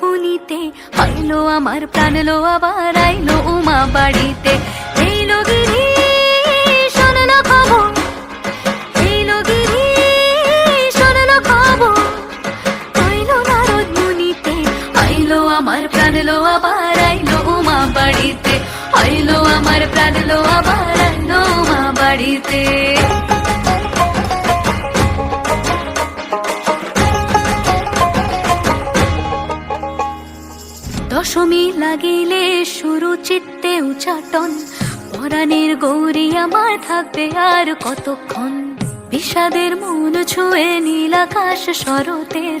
মুনিতে আমার প্রাণ লো আবার আইলো উমা বাড়িতে। এলো গিরি আমার প্রাণ লো আবার আইলো উমা বাড়িতে আইলো আমার প্রাণ লো আবার আইলো উমা বাড়িতে দশমী লাগিলে শুরু চিত্তে উচাটন পরাণের গৌরী আমার থাকবে আর কতক্ষণ বিষাদের মন ছুঁয়ে নীল আকাশ শরতের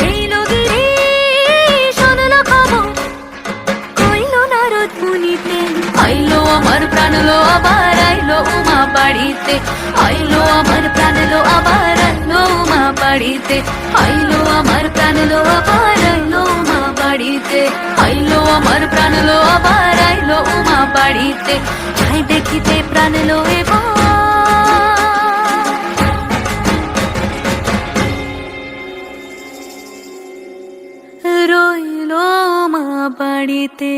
আমার প্রাণ লো, আবার আইলো উমা বাড়িতে। আইলো আমার প্রাণ লো, আবার আইলো উমা বাড়িতে। আইলো আমার প্রাণ লো, আবার আইলো উমা বাড়িতে। আইলো আমার প্রাণ লো, আবার আইলো উমা বাড়িতে। যাই দেখিতে প্রাণ লো এবার মা বাড়িতে।